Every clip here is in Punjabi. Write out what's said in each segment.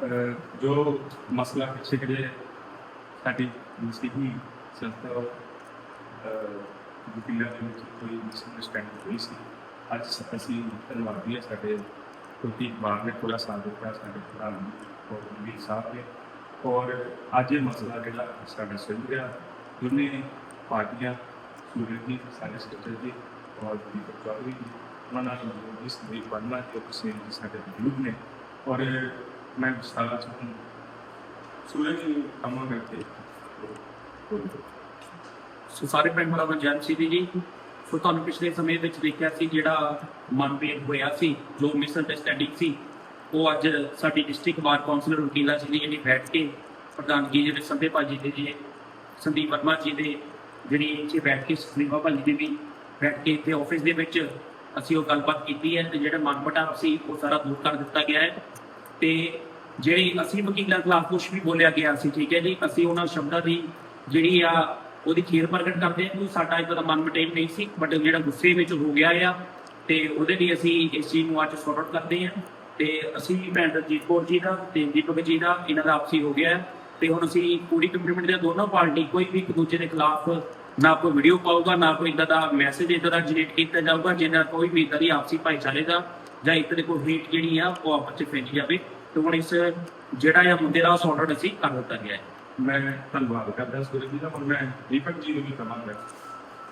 ਅਹ ਜੋ ਮਸਲਾ ਪਿੱਛੇ ਜਿਹੜੇ ਸਾਡੀ ਸੀਗੀ ਸੰਸਥਾ ਵਕੀਲਾਂ ਦੇ ਵਿੱਚ ਕੋਈ ਮਿਸਅੰਡਰਸਟੈਂਡਿੰਗ ਹੋਈ ਸੀ ਅੱਜ ਅਸੀਂ ਧੰਨਵਾਦੀ ਹਾਂ ਸਾਡੇ ਕਿਉਂਕਿ ਬਾਗ ਨੇ ਪੂਰਾ ਸਾਥ ਦਿੱਤਾ ਸਾਡੇ ਪ੍ਰਧਾਨ ਔਰ ਵੀ ਸਾਹਿਬ ਨੇ ਔਰ ਅੱਜ ਇਹ ਮਸਲਾ ਜਿਹੜਾ ਸਾਡਾ ਸੁਲ ਗਿਆ ਦੋਨੇ ਪਾਰਟੀਆਂ ਸੂਰਜ ਜੀ ਸਾਡੇ ਸੈਕਟਰ ਜੀ ਔਰ ਦੀਪਕ ਚੌਧਰੀ ਜੀ ਉਹਨਾਂ ਨਾਲ ਇਸ ਦੀ ਬਣਨਾ ਜੋ ਕਿਸੇ ਸਾਡੇ ਵਿਰੁੱਧ ਨੇ ਔਰ ਮੈਂ ਸਾਰਾ ਚਾਹੂੰ ਸੂਰਜ ਜੀ ਕੰਮਾਂ ਸੋ ਸਾਰੇ ਮੈਂਬਰਾਂ ਦਾ ਜਨ ਸੀ ਜੀ ਸੋ ਤੁਹਾਨੂੰ ਪਿਛਲੇ ਸਮੇਂ ਵਿੱਚ ਦੇਖਿਆ ਸੀ ਜਿਹੜਾ ਮਨਭੇਦ ਹੋਇਆ ਸੀ, ਜੋ ਮਿਸਅੰਡਰਸਟੈਂਡਿੰਗ ਸੀ। ਉਹ ਅੱਜ ਸਾਡੀ ਡਿਸਟ੍ਰਿਕਟ ਬਾਰ ਕਾਉਂਸਲਰ ਵਕੀਲਾ ਜੀ ਦੀ ਜਿਹੜੀ ਬੈਠ ਕੇ ਪ੍ਰਧਾਨਗੀ ਜਿਹੜੇ ਸੰਦੇ ਭਾਜੀ ਦੇ ਜੀ, ਸੰਦੀਪ ਵਰਮਾ ਜੀ ਦੇ ਜਿਹੜੀ ਇੱਥੇ ਬੈਠ ਕੇ ਸੁਖਨੀਵਾ ਭਾਜੀ ਦੇ ਵੀ ਬੈਠ ਕੇ ਇੱਥੇ ਆਫਿਸ ਦੇ ਵਿੱਚ ਅਸੀਂ ਉਹ ਗੱਲਬਾਤ ਕੀਤੀ ਹੈ ਤੇ ਜਿਹੜਾ ਮਨਮਟਾਵ ਸੀ, ਉਹ ਸਾਰਾ ਦੂਰ ਕਰ ਦਿੱਤਾ ਗਿਆ ਹੈ। ਤੇ ਜਿਹੜੀ ਅਸੀਂ ਵਕੀਲਾਂ ਖਿਲਾਫ ਕੁਝ ਵੀ ਬੋਲਿਆ ਗਿਆ ਸੀ, ਠੀਕ ਹੈ ਜੀ, ਅਸੀਂ ਉਹਨਾਂ ਸ਼ਬਦਾਂ ਦੀ ਜਿਹੜੀ ਆ ਉਹਦੀ ਖੇਰ ਪ੍ਰਗਟ ਕਰਦੇ ਹਾਂ। ਕਿ ਸਾਡਾ ਇਦਾਂ ਦਾ ਮਨ ਮਟੇਨ ਨਹੀਂ ਸੀ, ਬਟ ਜਿਹੜਾ ਗੁੱਸੇ ਵਿੱਚ ਹੋ ਗਿਆ ਆ, ਤੇ ਉਹਦੇ ਲਈ ਅਸੀਂ ਇਸ ਚੀਜ਼ ਨੂੰ ਅੱਜ ਸੌਰਟ ਆਊਟ ਕਰਦੇ ਹਾਂ। ਤੇ ਅਸੀਂ ਭੈਣ ਰਜੀਤ ਕੌਰ ਜੀ ਦਾ ਤੇ ਦੀਪਕ ਜੀ ਦਾ ਇਹਨਾਂ ਦਾ ਆਪਸੀ ਹੋ ਗਿਆ ਹੈ। ਤੇ ਹੁਣ ਅਸੀਂ ਪੂਰੀ ਕਮਿਊਨਿਟੀ ਦੇ ਦੋਨੋਂ ਪਾਰਟੀ ਕੋਈ ਵੀ ਇੱਕ ਦੂਜੇ ਦੇ ਖਿਲਾਫ ਨਾ ਕੋਈ ਵੀਡੀਓ ਪਾਊਗਾ, ਨਾ ਕੋਈ ਇਦਾਂ ਦਾ ਮੈਸੇਜ ਇਦਾਂ ਦਾ ਜਨਰੇਟ ਕੀਤਾ ਜਾਊਗਾ ਜਿਹਨਾਂ ਕੋਈ ਵੀ ਇਦਾਂ ਦੀ ਆਪਸੀ ਭਾਈਚਾਰੇ ਦਾ ਜਾਂ ਇੱਕ ਦੇ ਕੋਈ ਹੇਟ ਜਿਹੜੀ ਆ ਉਹ ਆਪਸ ਚ ਫੈਲੀ ਜਾਵੇ। ਤੇ ਹੁਣ ਇਸ ਜਿਹੜਾ ਆ ਮੁੱਦੇ ਦਾ ਆਊਟ ਅਸੀਂ ਕਰ ਦਿੱਤਾ ਗਿਆ ਹੈ। ਮੈਂ ਧੰਨਵਾਦ ਕਰਦਾ ਸੂਰਜ ਜੀ ਦਾ ਔਰ ਮੈਂ ਦੀਪਕ ਜੀ ਨੂੰ ਵੀ ਕਰਾਂਗਾ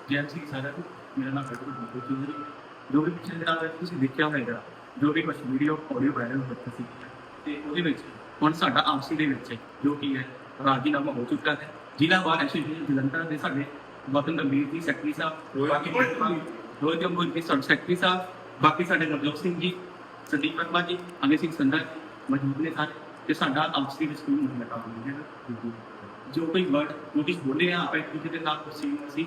ਜੈਨ ਸਿੰਘ ਸਾਡਾ ਮੇਰਾ ਨਾਮ ਡਾਕਟਰ ਦੀਪਕ ਚੌਧਰੀ ਜੋ ਵੀ ਪਿਛਲੇ ਦਿਨਾਂ ਵਿੱਚ ਤੁਸੀਂ ਦੇਖਿਆ ਹੋਵੇਗਾ ਜੋ ਵੀ ਕੁਝ ਵੀਡੀਓ ਆਡੀਓ ਵਾਇਰਲ ਹੋਇਆ ਸੀ ਤੇ ਉਹਦੇ ਵਿੱਚ ਹੁਣ ਸਾਡਾ ਆਪਸੀ ਦੇ ਵਿੱਚ ਜੋ ਕੀ ਹੈ ਰਾਜੀਨਾਮਾ ਹੋ ਚੁੱਕਾ ਹੈ। ਜ਼ਿਲ੍ਹਾ ਬਾਰ ਐਸੋਸੀਏਸ਼ਨ ਜਲੰਧਰ ਦੇ ਸਾਡੇ ਵਤਨ ਗੰਭੀਰ ਜੀ ਸੈਕਟਰੀ ਸਾਹਿਬ ਬਾਕੀ ਰੋਹਿਤ ਜੰਗੂਰ ਜੀ ਸਾਡੇ ਸੈਕਟਰੀ ਸਾਹਿਬ ਬਾਕੀ ਸਾਡੇ ਨਵਜੋਤ ਸਿੰਘ ਜੀ ਸੰਦੀਪ ਵਰਮਾ ਜੀ ਅਮੇ ਸਿੰਘ ਸੰਧਾ ਜੀ ਮੌਜੂਦ ਨੇ ਸਾਰੇ ਤੇ ਸਾਡਾ ਆਪਸੀ ਵਿੱਚ ਕੋਈ ਨਹੀਂ ਲਗਾ ਹੋਇਆ ਜੋ ਕੋਈ ਵਰਡ ਨੋਟਿਸ ਬੋਲੇ ਆ ਆਪਾਂ ਇੱਕ ਦੂਜੇ ਦੇ ਨਾਲ ਤੁਸੀਂ ਅਸੀਂ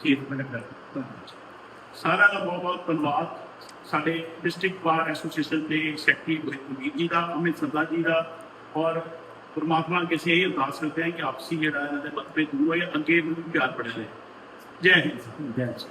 ਖੇਤ ਮੈਂ ਕਰਦਾ ਧੰਨਵਾਦ ਸਾਰਿਆਂ ਦਾ ਬਹੁਤ ਬਹੁਤ ਧੰਨਵਾਦ ਸਾਡੇ ਡਿਸਟ੍ਰਿਕਟ ਬਾਰ ਐਸੋਸੀਏਸ਼ਨ ਦੇ ਸੈਕਟਰੀ ਗੁਰਮੀਤ ਜੀ ਦਾ ਅਮਿਤ ਸੱਦਾ ਜੀ ਦਾ ਔਰ ਪਰਮਾਤਮਾ ਕਿਸੇ ਇਹ ਅਰਦਾਸ ਕਰਦੇ ਹਾਂ ਕਿ ਆਪਸੀ ਜਿਹੜਾ ਇਹਨਾਂ ਦੇ ਮਤਭੇਦ ਦੂਰ ਹੋਏ ਅੱਗੇ ਨੂੰ ਪਿਆਰ ਬਣੇ ਜੈ ਹਿੰਦ ਜੈ ਜੀ